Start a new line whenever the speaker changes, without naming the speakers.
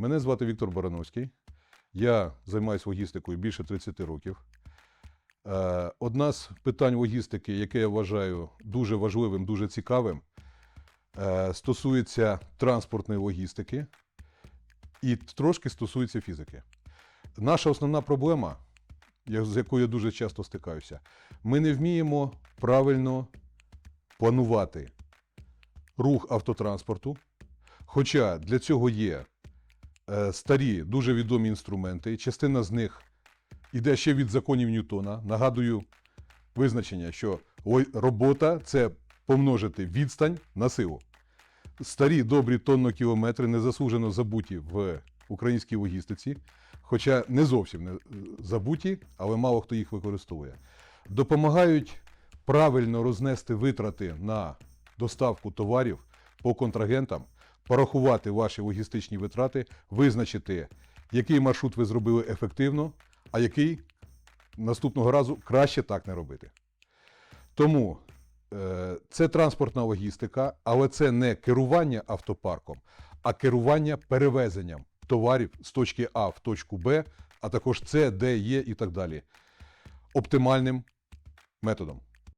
Мене звати Віктор Барановський. Я займаюся логістикою більше 30 років. Е, Одна з питань логістики, яке я вважаю дуже важливим, дуже цікавим, е, стосується транспортної логістики і трошки стосується фізики. Наша основна проблема, з якою я дуже часто стикаюся, ми не вміємо правильно планувати рух автотранспорту. Хоча для цього є старі, дуже відомі інструменти, частина з них іде ще від законів Ньютона. Нагадую визначення, що робота це помножити відстань на силу. Старі добрі тонно-кілометри незаслужено забуті в українській логістиці, хоча не зовсім не е, забуті, але мало хто їх використовує. Допомагають правильно рознести витрати на доставку товарів по контрагентам, порахувати ваші логістичні витрати, визначити, який маршрут ви зробили ефективно, а який наступного разу краще так не робити. Тому е, це транспортна логістика, але це не керування автопарком, а керування перевезенням товарів з точки А в точку Б, а також С, Д, Е і так далі. Оптимальним методом.